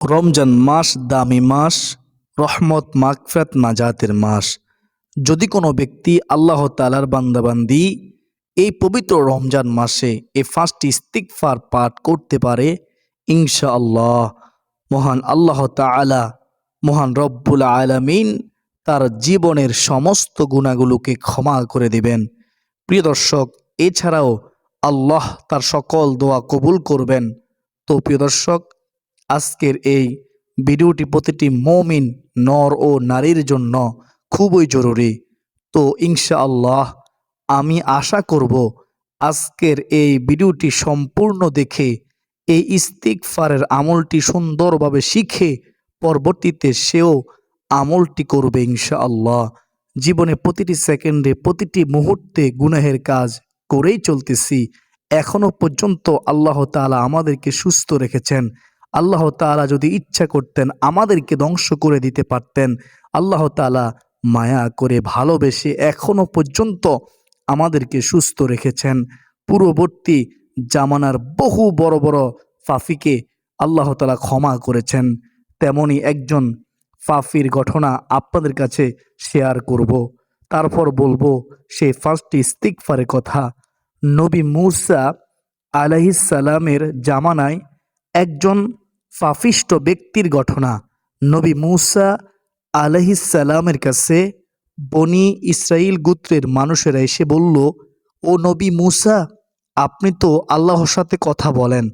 রমজান মাস দামি মাস, রহমত, মাগফিরাত, নাজাতের মাস। যদি কোনো ব্যক্তি আল্লাহ তালার বান্দাবান্দি এই পবিত্র রমজান মাসে এই ফার্স্ট ইস্তিকফার পাঠ করতে পারে ইনশা আল্লাহ মহান আল্লাহ তালা মহান রব্বুল আলামিন তার জীবনের সমস্ত গুণাগুলোকে ক্ষমা করে দিবেন। প্রিয় দর্শক, এছাড়াও আল্লাহ তার সকল দোয়া কবুল করবেন। তো প্রিয় দর্শক আজকের এই ভিডিওটি প্রতিটি মমিন, নর ও নারীর জন্য খুবই জরুরি। তো ইনশাআল্লাহ আমি আশা করব আজকের এই ভিডিওটি সম্পূর্ণ দেখে এই ইস্তিকফারের আমলটি সুন্দরভাবে শিখে পরবর্তীতে সেও আমলটি করবে ইনশাআল্লাহ। জীবনে প্রতিটি সেকেন্ডে, প্রতিটি মুহূর্তে গুনাহের কাজ করেই চলতেছি। এখনও পর্যন্ত আল্লাহ তাআলা আমাদেরকে সুস্থ রেখেছেন। আল্লাহ তাআলা যদি ইচ্ছা করতেন আমাদেরকে ধ্বংস করে দিতে পারতেন, আল্লাহ তাআলা মায়া করে ভালোবেসে এখনও পর্যন্ত আমাদেরকে সুস্থ রেখেছেন। পূর্ববর্তী জামানার বহু বড় বড় ফাফিকে আল্লাহ তালা ক্ষমা করেছেন। তেমনি একজন ফাফির ঘটনা আপনাদের কাছে শেয়ার করব। তারপর বলব সেই ফার্স্ট ইস্তিকফারের কথা। নবী মুসা আলাইসালামের জামানায় একজন ফাফিষ্ট ব্যক্তির ঘটনা। নবী মুসা আলহিসাল্লামের কাছে বনি ইসরাইল গোত্রের মানুষেরা এসে বলল, ও নবী মুসা, আপনি তো আল্লাহর সাথে কথা বলেন।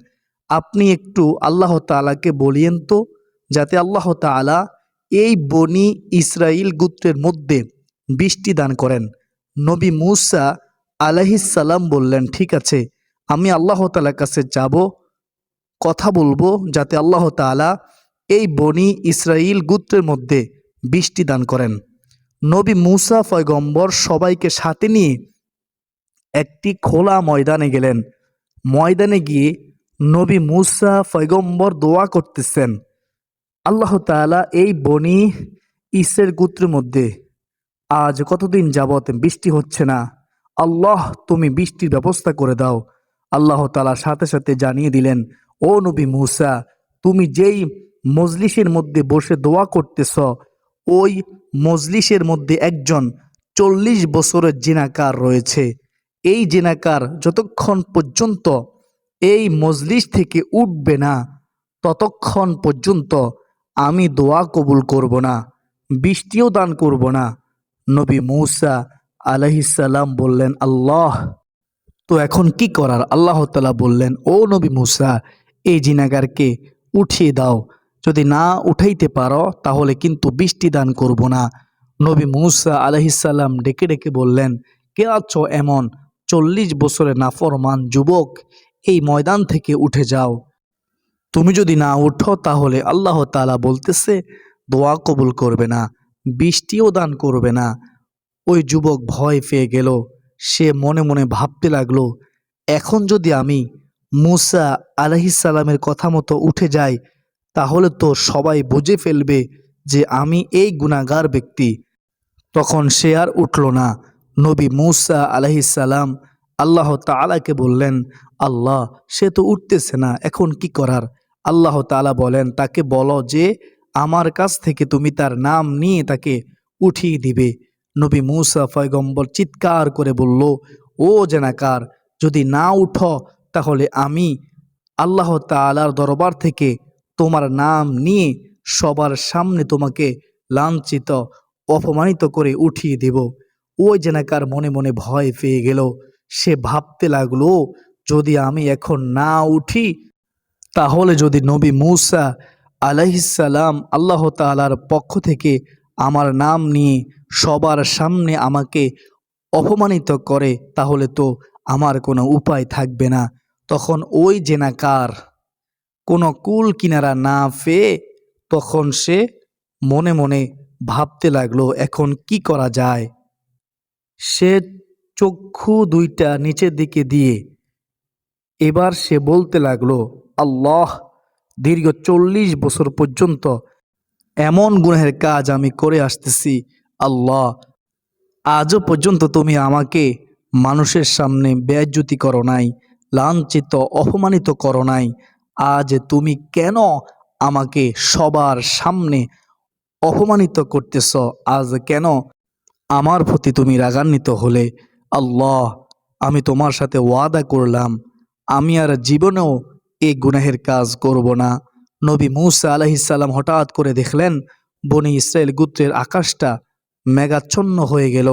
আপনি একটু আল্লাহ তাআলাকে বলিয়েন তো, যাতে আল্লাহ তাআলা এই বনি ইসরাইল গোত্রের মধ্যে বৃষ্টি দান করেন। নবী মুসা আলাহিসাল্লাম বললেন, ঠিক আছে, আমি আল্লাহ তাআলার কাছে যাব। কথা বলব যাতে আল্লাহ তাআলা এই বনি ইসরাইল গুত্রের মধ্যে বৃষ্টি দান করেন। নবী মুসা ফয়গম্বর সবাইকে সাথে নিয়ে একটি খোলা ময়দানে গেলেন। ময়দানে গিয়ে নবী মুসা ফয়গম্বর দোয়া করতেছেন, আল্লাহ তাআলা এই বনি ইসের গুত্রের মধ্যে আজ কতদিন যাবত বৃষ্টি হচ্ছে না? আল্লাহ তুমি বৃষ্টির ব্যবস্থা করে দাও। আল্লাহ তাআলা সাথে সাথে জানিয়ে দিলেন ও নবী মুসা, তুমি যেই মজলিসের মধ্যে বসে দোয়া করতেছ, ওই মজলিসের মধ্যে একজন চল্লিশ বছরের জিনাকার রয়েছে। এই জিনাকার যতক্ষণ পর্যন্ত এই মজলিস থেকে উঠবে না, ততক্ষণ পর্যন্ত আমি দোয়া কবুল করব না, বৃষ্টিও দান করব না, নবী মৌসা আলহিসাল্লাম বললেন, আল্লাহ। তো এখন কি করার? আল্লাহ তালা বললেন, ও নবী মুসা এই জিনাগারকে উঠিয়ে দাও। যদি না উঠাইতে পারো, তাহলে কিন্তু বৃষ্টি দান করব না। নবী মুসা আলহিসাল্লাম ডেকে ডেকে বললেন, কে আছো এমন? চল্লিশ বছরের নাফরমান যুবক, এই ময়দান থেকে উঠে যাও। তুমি যদি না উঠো, তাহলে আল্লাহ তালা বলতেছে, দোয়া কবুল করবে না, বৃষ্টিও দান করবে না। ওই যুবক ভয় পেয়ে গেল। সে মনে মনে ভাবতে লাগল, এখন যদি আমি মুসা আলহিসাল্লামের কথা মতো উঠে যায়, তাহলে তো সবাই বুঝে ফেলবে যে আমি এই গুণাগার ব্যক্তি। তখন সে আর উঠল না। নবী মুসা আলহিসাল্লাম আল্লাহ তালাকে বললেন, আল্লাহ, সে তো উঠতেছে না, এখন কি করার? আল্লাহ তালা বলেন, তাকে বলো যে আমার কাছ থেকে তুমি তার নাম নিয়ে তাকে উঠিয়ে দিবে। নবী মুসা ফয়গম্বর চিৎকার করে বলল, ও জেনাকার, যদি না উঠো তাহলে আমি আল্লাহ তালার দরবার থেকে তোমার নাম নিয়ে সবার সামনে তোমাকে লাঞ্ছিত, অপমানিত করে উঠিয়ে দেব। ওই জেনাকার মনে মনে ভয় পেয়ে গেল। সে ভাবতে লাগল, যদি আমি এখন না উঠি, তাহলে যদি নবী মুসা আলাইসাল্লাম আল্লাহ তালার পক্ষ থেকে আমার নাম নিয়ে সবার সামনে আমাকে অপমানিত করে, তাহলে তো আমার কোনো উপায় থাকবে না। তখন ওই জেনাকার কোনো কুল কিনারা না পেয়ে তখন সে মনে মনে ভাবতে লাগল, এখন কি করা যায়? সে চক্ষু দুইটা নিচের দিকে দিয়ে এবার সে বলতে লাগল, আল্লাহ, দীর্ঘ চল্লিশ বছর পর্যন্ত এমন গুণের কাজ আমি করে আসতেছি। আল্লাহ, আজও পর্যন্ত তুমি আমাকে মানুষের সামনে বেজ্জুতি করো নাই। লাঞ্ছিত, অপমানিত করো নাই। আজ তুমি কেন আমাকে সবার সামনে অপমানিত করতেছ? আজ কেন আমার প্রতি তুমি রাগান্বিত হলে? আল্লাহ, আমি তোমার সাথে ওয়াদা করলাম। আমি আর জীবনেও এই গুনাহের কাজ করব না। নবী মুসা আলহিসাল্লাম হঠাৎ করে দেখলেন, বনি ইসরায়েল গুত্রের আকাশটা মেঘাচ্ছন্ন হয়ে গেল,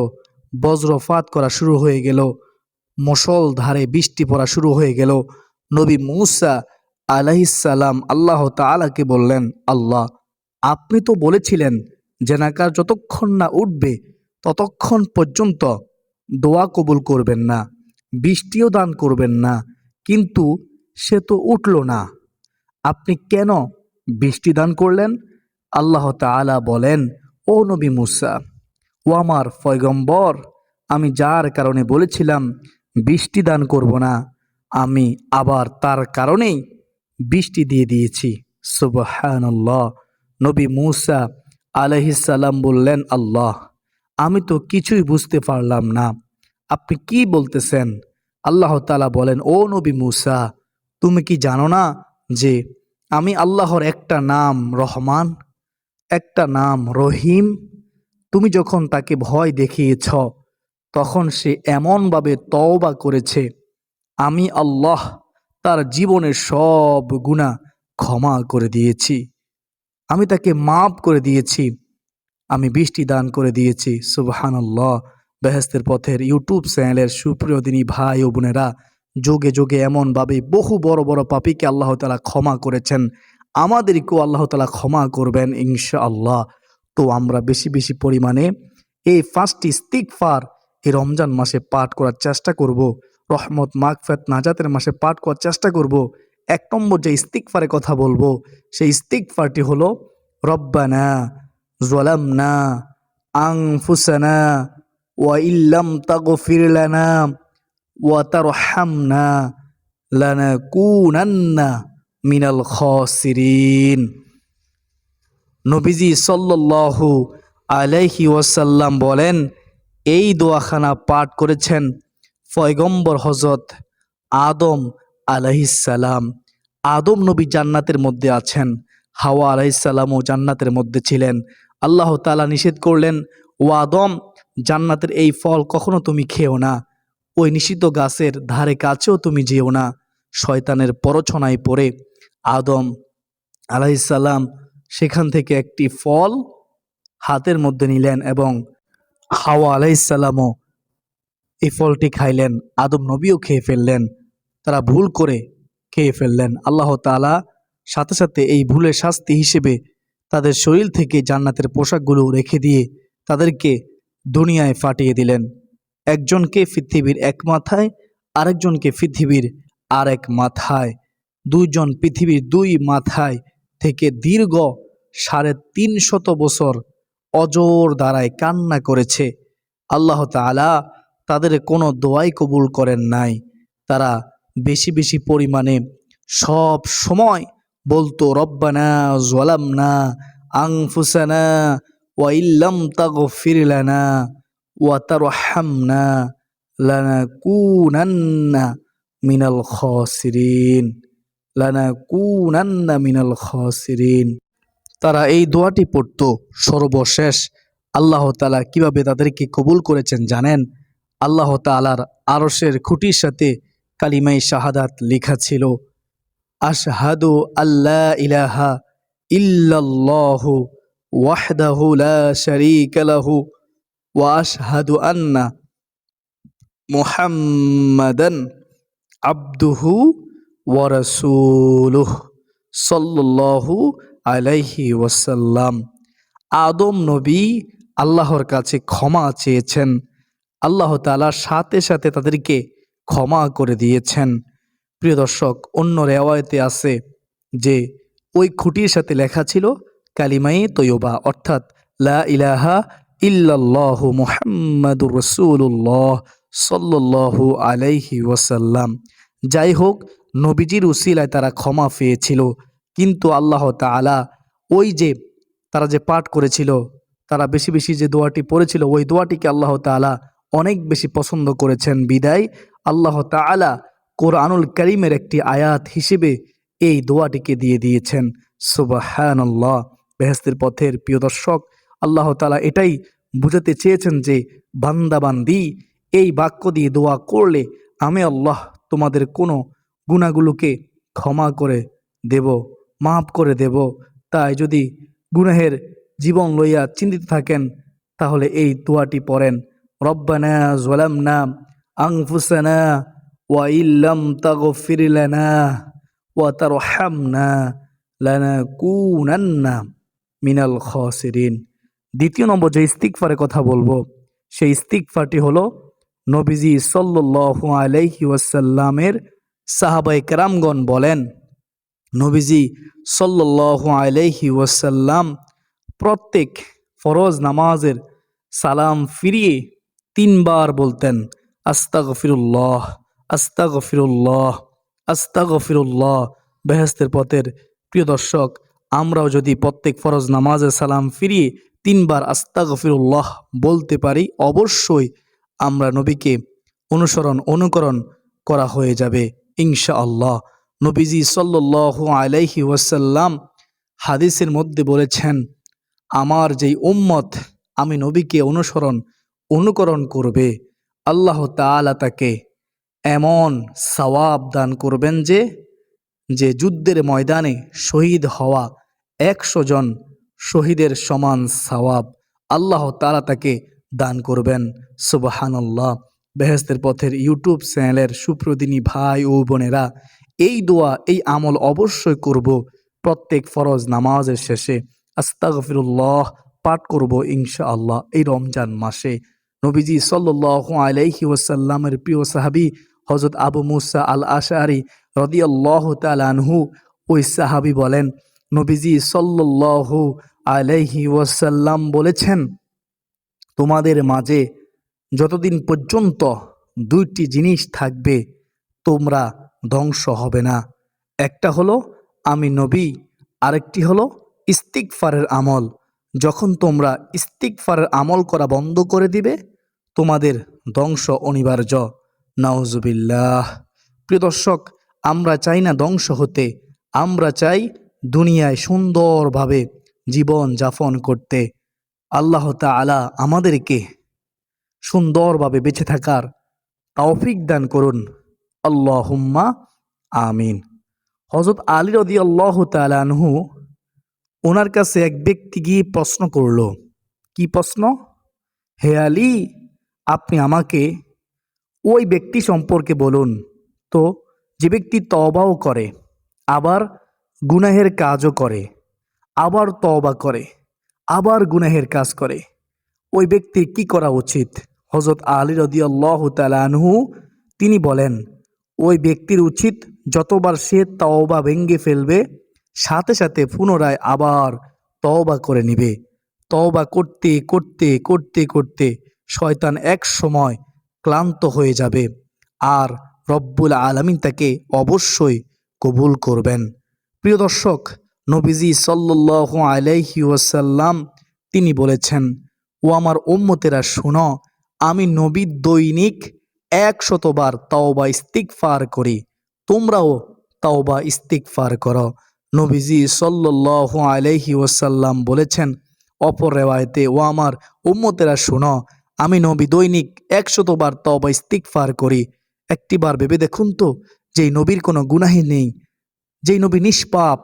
বজ্রপাত করা শুরু হয়ে গেল। মুসল ধারে বৃষ্টি পড়া শুরু হয়ে গেল। নবী মুসা আলাইসাল্লাম আল্লাহ তালাকে বললেন, আল্লাহ, আপনি তো বলেছিলেন, জেনাকার যতক্ষণ না উঠবে, ততক্ষণ পর্যন্ত দোয়া কবুল করবেন না, বৃষ্টিও দান করবেন না, কিন্তু সে তো উঠল না। আপনি কেন বৃষ্টি দান করলেন? আল্লাহ তাআলা বলেন, ও নবী মুসা, ও আমার ফয়গম্বর আমি যার কারণে বলেছিলাম বৃষ্টি দান করব না। আমি আবার তার কারণেই বৃষ্টি দিয়ে দিয়েছি। সুবহানাল্লাহ। নবী মুসা আলহিসাল্লাম বললেন, আল্লাহ, আমি তো কিছুই বুঝতে পারলাম না। আপনি কি বলতেছেন? আল্লাহ তালা বলেন, ও নবী মুসা, তুমি কি জানো না যে আমি আল্লাহর একটা নাম রহমান, একটা নাম রহিম? তুমি যখন তাকে ভয় দেখিয়েছ তখন সে এমনভাবে তওবা করেছে, আমি আল্লাহ, তার জীবনের সব গুণা ক্ষমা করে দিয়েছি। আমি তাকে মাফ করে দিয়েছি। আমি বৃষ্টি দান করে দিয়েছি। সুবহানাল্লাহ। বেহেস্তের পথের ইউটিউব চ্যানেলের সুপ্রিয় দিনী ভাই ও বোনেরা, যোগে যোগে এমনভাবে বহু বড় বড় পাপিকে আল্লাহ তালা ক্ষমা করেছেন। আমাদেরকেও আল্লাহ তালা ক্ষমা করবেন ইনশা আল্লাহ তো আমরা বেশি বেশি পরিমাণে এই ফার্স্টটি ইস্তিকফার এই রমজান মাসে পাঠ করার চেষ্টা করব, রহমত মাগফেত নাজাতের মাসে পাঠ করার চেষ্টা করব। এক নম্বর যে ইস্তিকফারের কথা বলব, সেই ইস্তিকফারটি হলো, রব্বানা জলামনা আংফুসানা ওয়া ইল্লাম তাগফির লানা ওয়া তারহামনা লানাকুনান্না মিনাল খাসিরিন। নবীজি সাল্লাল্লাহু আলাইহি ওয়াসাল্লাম বলেন এই দোয়াখানা পাঠ করেছেন ফয়গম্বর হজরত আদম আলাইহিসাল্লাম আদম নবী জান্নাতের মধ্যে আছেন, হাওয়া আলাইসাল্লামও জান্নাতের মধ্যে ছিলেন। আল্লাহ তালা নিষেধ করলেন, ও আদম, জান্নাতের এই ফল কখনো তুমি খেও না। ওই নিষিদ্ধ গাছের ধারে কাছেও তুমি যেও না। শয়তানের পরছনায় পড়ে আদম আলাইসাল্লাম সেখান থেকে একটি ফল হাতের মধ্যে নিলেন এবং হাওয়া আলাইসাল্লামও এই ফলটি খাইলেন, আদম নবীও খেয়ে ফেললেন, তারা ভুল করে খেয়ে ফেললেন। আল্লাহ তাআলা সাথে সাথে এই ভুলের শাস্তি হিসেবে তাদের শরীর থেকে জান্নাতের পোশাকগুলো রেখে দিয়ে তাদেরকে দুনিয়ায় ফাটিয়ে দিলেন। একজনকে পৃথিবীর এক মাথায়, আরেকজনকে পৃথিবীর আর এক মাথায়। দুইজন পৃথিবীর দুই মাথায় থেকে দীর্ঘ সাড়ে তিন শত বছর অজর দ্বারায় কান্না করেছে। আল্লাহ তাআলা তাদের কোনো দোয়াই কবুল করেন নাই। তারা বেশি বেশি পরিমাণে সব সময় বলতো, রব্বানা জলামনা আংফুসানা ওয়া ইল্লাম তাগফির লানা ওয়া তারহামনা লানাকুনান্না মিনাল খাসিরিন। লানাকুনান্না মিনাল খাসিরিন। তারা এই দোয়াটি পড়তো, সর্বশেষ। আল্লাহ তালা কীভাবে তাদেরকে কবুল করেছেন জানেন? আল্লাহ তাআলার আরসের খুঁটির সাথে কালিমাই শাহাদাত লেখা ছিল, আশহাদু আল্লাহ ইলাহা ইল্লাল্লাহু ওয়াহদাহু লা আন্না মুহাম্মাদান আবদুহু ওয়া রাসূলুহু সাল্লাল্লাহু আলাইহি ওয়াসাল্লাম। আদম নবী আল্লাহর কাছে ক্ষমা চেয়েছেন। আল্লাহ তাআলা সাথে সাথে তাদেরকে ক্ষমা করে দিয়েছেন। প্রিয় দর্শক, অন্য রেওয়ায়তে আছে যে ওই খুঁটির সাথে লেখা ছিল কালিমাই তৈয়বা, অর্থাৎ লা ইলাহা ইল্লাল্লাহু মুহাম্মাদুর রসুল্লাহ সাল্লাল্লাহু আলাইহি ওয়াসাল্লাম। যাই হোক, নবীজির উসিলায় তারা ক্ষমা পেয়েছিল। কিন্তু আল্লাহ তাআলা ওই যে তারা যে পাঠ করেছিল, তারা বেশি বেশি যে দোয়াটি পড়েছিল, ওই দোয়াটিকে আল্লাহ তাআলা অনেক বেশি পছন্দ করেছেন। বিদায়, আল্লাহ তাআলা কোরআনুল করিমের একটি আয়াত হিসেবে এই দোয়াটিকে দিয়ে দিয়েছেন। সুবাহান আল্লাহ বেহেস্তের পথের প্রিয় দর্শক, আল্লাহ তালা এটাই বুঝাতে চেয়েছেন যে, বান্দাবান্দি, এই বাক্য দিয়ে দোয়া করলে আমি আল্লাহ তোমাদের কোনো গুণাগুলোকে ক্ষমা করে দেব। মাফ করে দেব। তাই যদি গুনাহের জীবন লইয়া চিন্তিত থাকেন, তাহলে এই দোয়াটি পড়েন। রব্বানা জলামনা আংফুসানা ওয়া ইল্লাম তাগফির লানা ওয়া তারহামনা লানাকুনান্না মিনাল খসিরিন। দ্বিতীয় নম্বর যে ইস্তিকফারের কথা বলব, সেই ইস্তিকফারটি হলো নবীজি সাল্লাল্লাহু আলাইহি ওয়াসাল্লামের সাহাবাই কেরামগণ বলেন নবীজি সাল্লাল্লাহু আলাইহি ওয়াসাল্লাম প্রত্যেক ফরজ নামাজের সালাম ফিরিয়ে তিনবার বলতেন, আস্তাগফিরুল্লাহ আস্তাগফিরুল্লাহ আস্তাগফিরুল্লাহ। বেহেস্তের পথের প্রিয় দর্শক, আমরাও যদি প্রত্যেক ফরজ নামাজের সালাম ফিরিয়ে তিনবার আস্তাগফিরুল্লাহ বলতে পারি, অবশ্যই আমরা নবীকে অনুসরণ, অনুকরণ করা হয়ে যাবে ইনশা আল্লাহ নবীজি সাল্লু আলাইহি ওয়াসাল্লাম হাদিসের মধ্যে বলেছেন, আমার যেই উম্মত আমি নবীকে অনুসরণ, অনুকরণ করবে, আল্লাহ তাআলা তাকে এমন সওয়াব দান করবেন যে যে যুদ্ধের ময়দানে শহীদ হওয়া একশো জন শহীদের সমান সওয়াব আল্লাহ তাআলা তাকে দান করবেন। সুবাহানল্লাহ। বেহেস্তের পথের ইউটিউব চ্যানেলের সুপ্রদিনী ভাই ও বোনেরা, এই দোয়া, এই আমল অবশ্যই করব প্রত্যেক ফরজ নামাজের শেষে। আস্তাগফিরুল্লাহ পাঠ করব ইনশা আল্লাহ এই রমজান মাসে। নবীজি সাল্লাহ আলাইহি ওয়াসাল্লামের প্রিয় সাহাবি হজরত আবু মুসা আল আশারি রদিয়াল্লাহ তালানহু ওই সাহাবি বলেন, নবীজি সাল্লাল্লাহু আলাইহি ওয়াসাল্লাম বলেছেন, তোমাদের মাঝে যতদিন পর্যন্ত দুইটি জিনিস থাকবে, তোমরা ধ্বংস হবে না। একটা হলো, আমি নবী, আরেকটি হলো ইস্তিকফারের আমল। যখন তোমরা ইস্তিকফারের আমল করা বন্ধ করে দিবে, তোমাদের ধ্বংস অনিবার্য। নাউজুবিল্লাহ। প্রিয় দর্শক, আমরা চাই না ধ্বংস হতে, আমরা চাই দুনিয়ায় সুন্দরভাবে জীবন যাপন করতে। আল্লাহ তাআলা আমাদেরকে সুন্দরভাবে বেঁচে থাকার তৌফিক দান করুন। আল্লাহুম্মা আমিন। হজরত আলী রদি আল্লাহ তালানহু ওনার কাছে এক ব্যক্তি গিয়ে প্রশ্ন করল, কি প্রশ্ন? হে আলী, আপনি আমাকে ওই ব্যক্তি সম্পর্কে বলুন। তো যে ব্যক্তি তবাও করে, আবার গুনাহের কাজও করে, আবার তবা করে, আবার গুনাহের কাজ করে, ওই ব্যক্তির কি করা উচিত? হজরত আলী রদি আল্লাহ তালানহু তিনি বলেন, ওই ব্যক্তির উচিত যতবার সে তওবা ভেঙ্গে ফেলবে, সাথে সাথে পুনরায় আবার তওবা করে নিবে। তওবা করতে করতে করতে করতে শয়তান এক সময় ক্লান্ত হয়ে যাবে আর রব্বুল আলমিন তাকে অবশ্যই কবুল করবেন। প্রিয় দর্শক, নবীজি সাল্লাহ আলাইহি ওয়াসাল্লাম তিনি বলেছেন, ও আমার ওম্মতেরা শুনো আমি নবী দৈনিক একশতবার তাওবা ইস্তিকফার করি। তোমরাও তাওবা ইস্তিকফার করো। নবীজি সাল্লাহ আলাইহি ওয়াসাল্লাম বলেছেন, অপর রেওয়ায়তে, ও আমার উম্মতেরা, শুনো, আমি নবী দৈনিক একশতবার তবা ইস্তিকফার করি। একটিবার ভেবে দেখুন তো, যেই নবীর কোনো গুনাহি নেই, যেই নবী নিষ্পাপ,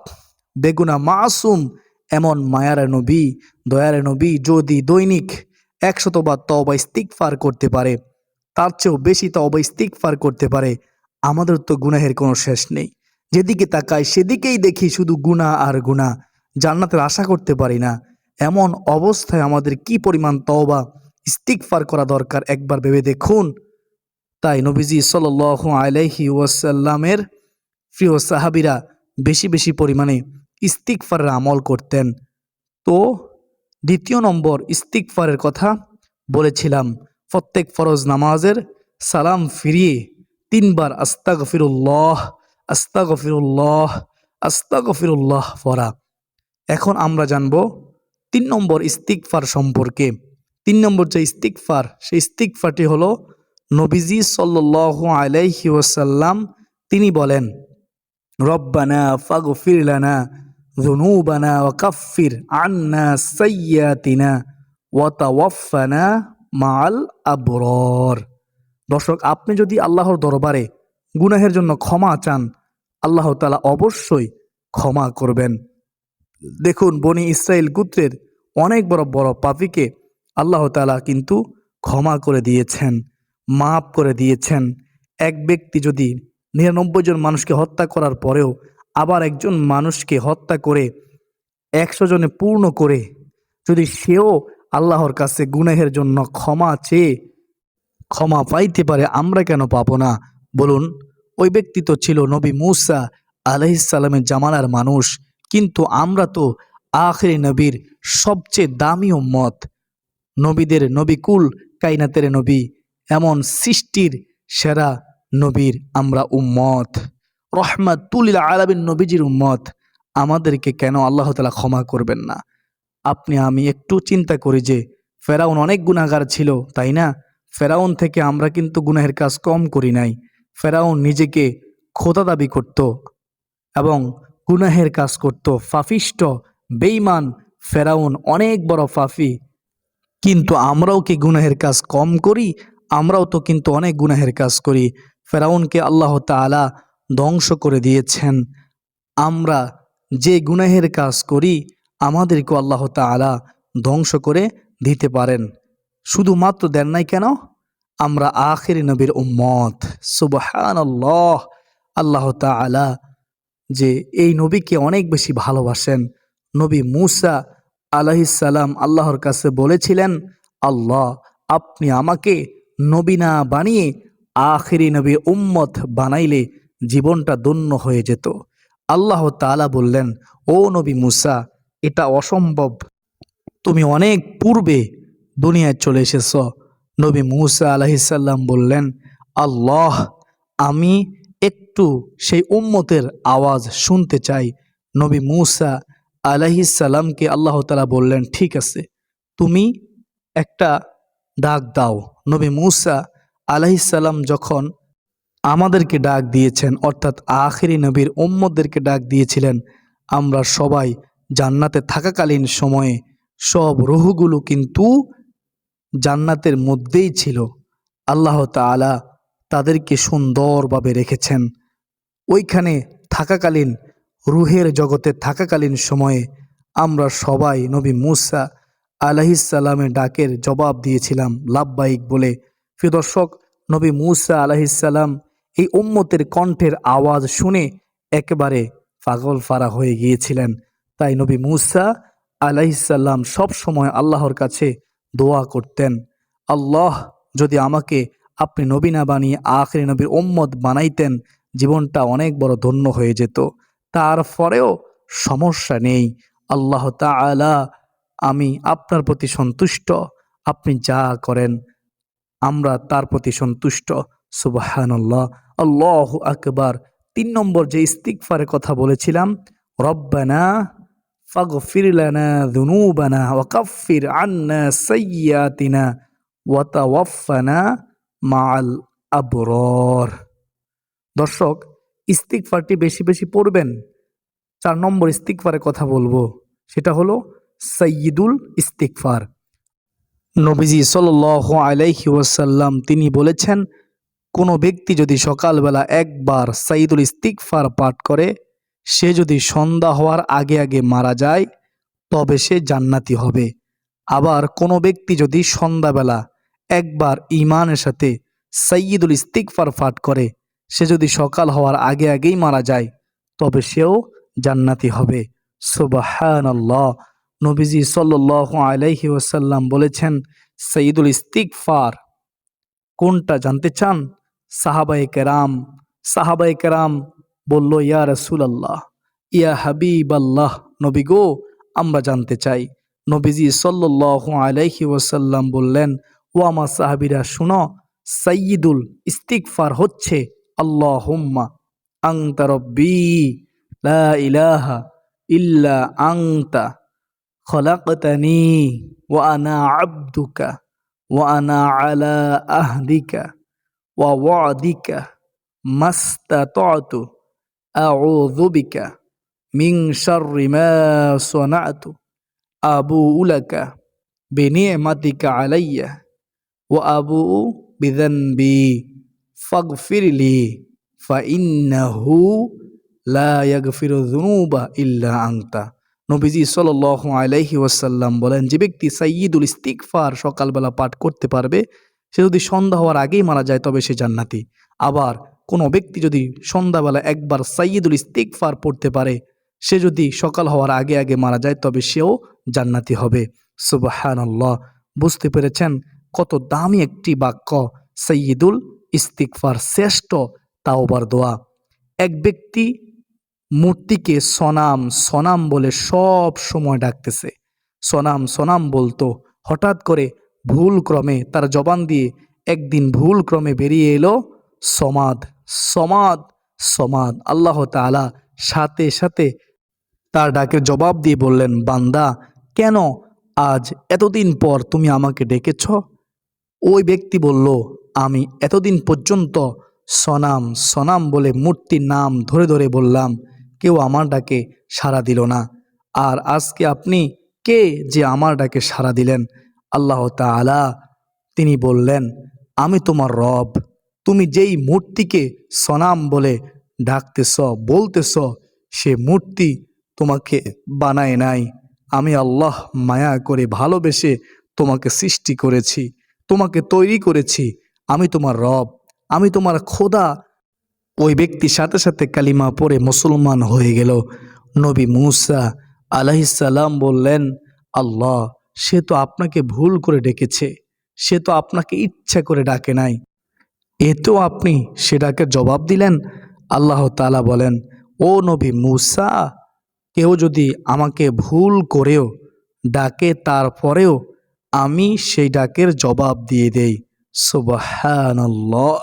বেগুনা মাসুম, এমন মায়ারে নবী, দয়ারে নবী যদি দৈনিক একশতবার তবা ইস্তিকফার করতে পারে, তার চেয়েও বেশি তবা ইস্তিকফার করতে পারে, আমাদের তো গুনাহের কোনো শেষ নেই। যেদিকে তাকাই সেদিকেই দেখি শুধু গুণা আর গুণা জান্নাতের আশা করতে পারি না। এমন অবস্থায় আমাদের কি পরিমাণ তওবা ইস্তিকফার করা দরকার একবার ভেবে দেখুন। তাই নবীজি সাল আলাইহি ওয়াসাল্লামের প্রিয় সাহাবিরা বেশি বেশি পরিমাণে ইস্তিকফারের আমল করতেন। তো দ্বিতীয় নম্বর ইস্তিকফারের কথা বলেছিলাম। প্রত্যেক ফরজ নামাজের সালাম ফিরিয়ে তিনবার আস্তাগফিরুল্লাহ আস্তাগফিরুল্লাহ আস্তাগফিরুল্লাহ ফরা এখন আমরা জানব তিন নম্বর ইস্তিকফার সম্পর্কে। তিন নম্বর যে ইস্তিকফার সেই ইস্তিকফারটি হলো নবীজি সাল্লাহ আলাইহি ওয়াসাল্লাম তিনি বলেন, রব্বানা ফাগফির ذنوبنا وكفر عنا سيئاتنا وتوفنا مع الأبرار দর্শক আপনি যদি আল্লাহর দরবারে গুনাহের জন্য ক্ষমা চান আল্লাহ তালা অবশ্যই ক্ষমা করবেন দেখুন বনি ইসরায়েল গুত্রের অনেক বড় বড় পাপিকে আল্লাহ তালা কিন্তু ক্ষমা করে দিয়েছেন মাফ করে দিয়েছেন এক ব্যক্তি যদি নিরানব্বই জন মানুষকে হত্যা করার পরেও আবার একজন মানুষকে হত্যা করে একশো জনে পূর্ণ করে, যদি সেও আল্লাহর কাছে গুনাহের জন্য ক্ষমা চেয়ে ক্ষমা পাইতে পারে, আমরা কেন পাবো না? বলুন, ওই ব্যক্তি তো ছিল নবী মুসা আলহিসাল্লামের জামানার মানুষ, কিন্তু আমরা তো আখরি নবীর সবচেয়ে দামি উম্মত। নবীদের নবীকুল কাইনাতের নবী, এমন সৃষ্টির সেরা নবীর আমরা উম্মত। রহমাতুল্লিল আলাবিন নবীজির উম্মত। আমাদেরকে কেন আল্লাহ তালা ক্ষমা করবেন না? আপনি, আমি একটু চিন্তা করি যে, ফেরাউন অনেক গুণাগার ছিল, তাই না? ফেরাউন থেকে আমরা কিন্তু গুনাহের কাজ কম করি নাই। ফেরাউন নিজেকে খোদা দাবি করত এবং গুনাহের কাজ করত। ফাফিষ্ট বেইমান ফেরাউন অনেক বড় ফাফি। কিন্তু আমরাও কি গুনাহের কাজ কম করি? আমরাও তো কিন্তু অনেক গুনাহের কাজ করি। ফেরাউনকে আল্লাহ তাআলা ধ্বংস করে দিয়েছেন। আমরা যে গুনাহের কাজ করি আমাদেরকে আল্লাহ তাআলা ধ্বংস করে দিতে পারেন। শুধুমাত্র দেন নাই কেন? আমরা আখেরি নবীর উম্মত। সুবহান আল্লাহ আল্লাহ তাআলা যে এই নবীকে অনেক বেশি ভালোবাসেন। নবী মুসা আলাহিসাল্লাম আল্লাহর কাছে বলেছিলেন, আল্লাহ, আপনি আমাকে নবী না বানিয়ে আখেরি নবী উম্মত বানাইলে জীবনটা ধন্য হয়ে যেত। আল্লাহ তাআলা বললেন, ও নবী মুসা, এটা অসম্ভব। তুমি অনেক পূর্বে দুনিয়ায় চলে এসেছ। নবী মুসা আলাহিসাল্লাম বললেন, আল্লাহ, আমি একটু সেই উম্মতের আওয়াজ শুনতে চাই। নবী মুসা আলাহিসাল্লামকে আল্লাহ তালা বললেন, ঠিক আছে, তুমি একটা ডাক দাও। নবী মুসা আলাহিসাল্লাম যখন আমাদেরকে ডাক দিয়েছেন, অর্থাৎ আখেরি নবীর উম্মতদেরকে ডাক দিয়েছিলেন। আমরা সবাই জান্নাতে থাকাকালীন সময়ে সব রুহগুলো কিন্তু জান্নাতের মধ্যেই ছিল। আল্লাহ তাআলা তাদেরকে সুন্দরভাবে রেখেছেন। ওইখানে থাকাকালীন, রুহের জগতে থাকাকালীন সময়ে আমরা সবাই নবী মুসা আলাহিসাল্লামের ডাকের জবাব দিয়েছিলাম, লাভবাহিক বলে। প্রিয় দর্শক, নবী মুসা আলাহিসাল্লাম এই উম্মতের কণ্ঠের আওয়াজ শুনে একেবারে পাগল ফারা হয়ে গিয়েছিলেন। তাই নবী মুসা আলাইসাল্লাম সব সময় আল্লাহর কাছে দোয়া করতেন। আল্লাহ, যদি আমাকে আপনি নবী না বানিয়ে আখরি নবীর ওম্মদ বানাইতেন, জীবনটা অনেক বড় ধন্য হয়ে যেত। তারপরেও সমস্যা নেই। আল্লাহ তাআলা, আমি আপনার প্রতি সন্তুষ্ট। আপনি যা করেন, আমরা তার প্রতি সন্তুষ্ট। সুবাহান্লাহ আল্লাহ আকবার। তিন নম্বর যে ইস্তিকফারের কথা বলেছিলাম, রব্বানা ফাগফির লানা যুনুবানা ওয়াকাফির আন্না সাইয়্যাতিনা ওয়া তাওয়াফানা মাআল আবরর। দর্শক ইস্তিকফারটি বেশি বেশি পড়বেন। চার নম্বর ইস্তিকফারের কথা বলব, সেটা হলো সৈয়দুল ইস্তিকফার নবীজি সাল আলাইহি ওয়াসাল্লাম তিনি বলেছেন কোনো ব্যক্তি যদি সকালবেলা একবার সাইদুল ইস্তিকফার পাঠ করে, সে যদি সন্ধ্যা হওয়ার আগে আগে মারা যায়, তবে সে জান্নাতি হবে। আবার কোনো ব্যক্তি যদি সন্ধ্যাবেলা একবার ইমানের সাথে সৈয়দুল ইস্তিকফার পাঠ করে, সে যদি সকাল হওয়ার আগে আগেই মারা যায়, তবে সেও জান্নাতি হবে। আল্লাহ নবীজি সাল্ল আলাইহি ওসাল্লাম বলেছেন সঈদুল ইস্তিকফার কোনটা জানতে চান? সাহাবাই কেরাম সাহাবাই কেরাম বলল, ইয়া রসুল আল্লাহ ইয়া হাবিব আল্লাহ নবী গো, আমরা জানতে চাই। নবীজি সাল্লাহ আলাইহি ওসাল্লাম বললেন, ও আমার সাহাবিরা, শুনো সাইয়দুল ইস্তিকফার হচ্ছে আল্লাহ হুম্মা আংতা রব্বি, লা ইল্লা আংতা খলাকতানি, ওয়া আনা আব্দুকা। وأنا على أهدك ووعدك ما استطعت. أعوذ بك من شر ما صنعت. أبوء لك بنعمتك علي وأبوء بذنبي. فاغفر لي فإنه لا يغفر الذنوب إلا أنت. নবীজি সাল্লাল্লাহু আলাইহি ওয়াসাল্লাম বলেন, যে ব্যক্তি সাইয়্যিদুল ইস্তিগফার সকালবেলা পাঠ করতে পারবে, সে যদি সন্ধ্যা হওয়ার আগেই মারা যায়, তবে সে জান্নাতি। আবার কোনো ব্যক্তি যদি সন্ধ্যাবেলা একবার সাইয়্যিদুল ইস্তিগফার পড়তে পারে, সে যদি সকাল হওয়ার আগে আগে মারা যায়, তবে সেও জান্নাতি হবে। সুবহানাল্লাহ। বুঝতে পেরেছেন কত দামি একটি বাক্য সৈয়দুল ইস্তিকফার শ্রেষ্ঠ তাওবার দোয়া। এক ব্যক্তি মূর্তিকে সনাম সনাম বলে সব সময় ডাকতেছে। সনাম সনাম বলতো, হঠাৎ করে ভুল ক্রমে তার জবান দিয়ে একদিন ভুল ক্রমে বেরিয়ে এলো সমাদ। সমাদ সমাদ, আল্লাহ তাআলা সাথে সাথে তার ডাকের জবাব দিয়ে বললেন, বান্দা, কেন আজ এতদিন পর তুমি আমাকে ডেকেছ? ওই ব্যক্তি বলল, আমি এতদিন পর্যন্ত সনাম সনাম বলে মূর্তির নাম ধরে ধরে বললাম কেউ আমার ডাকে সাড়া দিল না। আর আজকে আপনি কে যে আমার ডাকে সাড়া দিলেন? আল্লাহ তাআলা তিনি বললেন, আমি তোমার রব। তুমি যেই মূর্তিকে সনাম বলে ডাকতেছ, বলতেছ, সে মূর্তি তোমাকে বানায় নাই। আমি আল্লাহ মায়া করে ভালোবেসে তোমাকে সৃষ্টি করেছি, তোমাকে তৈরি করেছি। আমি তোমার রব। আমি তোমার খোদা ওই ব্যক্তি সাথে সাথে কালিমা পড়ে মুসলমান হয়ে গেল। নবী মুসা আলাহিসাল্লাম বললেন, আল্লাহ, সে তো আপনাকে ভুল করে ডেকেছে। সে তো আপনাকে ইচ্ছা করে ডাকে নাই। এতেও আপনি সে ডাকে জবাব দিলেন। আল্লাহ তালা বলেন, ও নবী মুসা, কেউ যদি আমাকে ভুল করেও ডাকে তারপরেও আমি সেই ডাকের জবাব দিয়ে দেই। সুবহানাল্লাহ।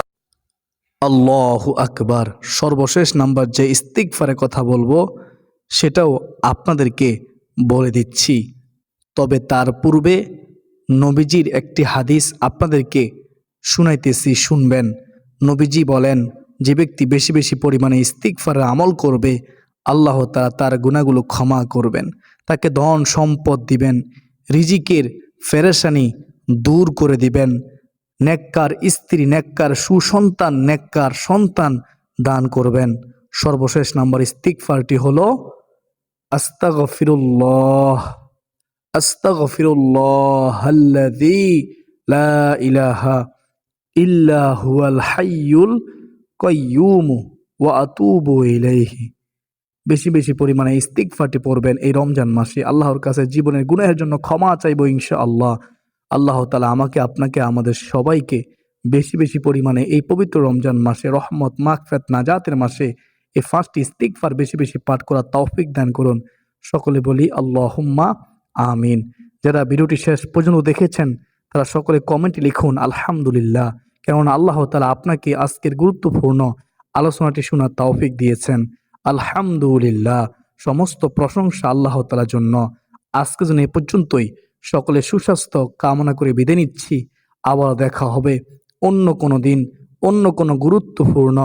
আল্লাহু আকবার। সর্বশেষ নাম্বার যে ইস্তিকফারে কথা বলব, সেটাও আপনাদেরকে বলে দিচ্ছি। তবে তার পূর্বে নবীজির একটি হাদিস আপনাদেরকে শুনাইতেছি, শুনবেন। নবীজি বলেন, যে ব্যক্তি বেশি বেশি পরিমাণে ইস্তিকফারে আমল করবে, আল্লাহ তারা তার গুণাগুলো ক্ষমা করবেন। তাকে ধন সম্পদ দিবেন, রিজিকের ফেরেশানি দূর করে দিবেন নেককার স্ত্রী, নেককার সুসন্তান, নেককার সন্তান দান করবেন। সর্বশেষ নাম্বার ইস্তিকফারটি হলো আস্তাগফিরুল্লাহ। আস্তাগফিরুল্লাহ আল্লাযী লা ইলাহা ইল্লা হুয়াল হাইয়ুল কাইয়্যুম ওয়া আতুবু ইলাইহি। বেশি বেশি পরিমাণে ইস্তিকফারটি পড়বেন এই রমজান মাসে। আল্লাহর কাছে জীবনের গুনাহের জন্য ক্ষমা চাইব ইনশা আল্লাহ আল্লাহ তালা আমাকে, আপনাকে, আমাদের সবাইকে বেশি বেশি পরিমাণে এই পবিত্র রমজান মাসে রহমত মাকফেত নাজাতের মাসে এই ফার্স্ট ইস্তিকফার বেশি বেশি পাঠ করার তৌফিক দান করুন। সকলে বলি আল্লাহুম্মা আমিন। যারা ভিডিওটি শেষ পর্যন্ত দেখেছেন, তারা সকলে কমেন্টে লিখুন, আলহামদুলিল্লাহ। কেননা আল্লাহ তালা আপনাকে আজকের গুরুত্বপূর্ণ আলোচনাটি শোনার তৌফিক দিয়েছেন। আলহামদুলিল্লাহ। সমস্ত প্রশংসা আল্লাহ তালার জন্য। আজকে যেন এ পর্যন্তই। সকলে সুস্বাস্থ্য কামনা করে বিদে নিচ্ছি। আবার দেখা হবে অন্য কোনো দিন, অন্য কোনো গুরুত্বপূর্ণ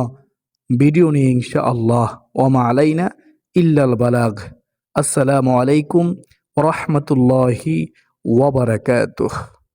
ভিডিও নিয়ে ইনশা আল্লাহ ওমা আলাইনা ইল্লাল বালাগ। আসসালামু আলাইকুম রহমতুল্লাহি ওবরাকাতুহ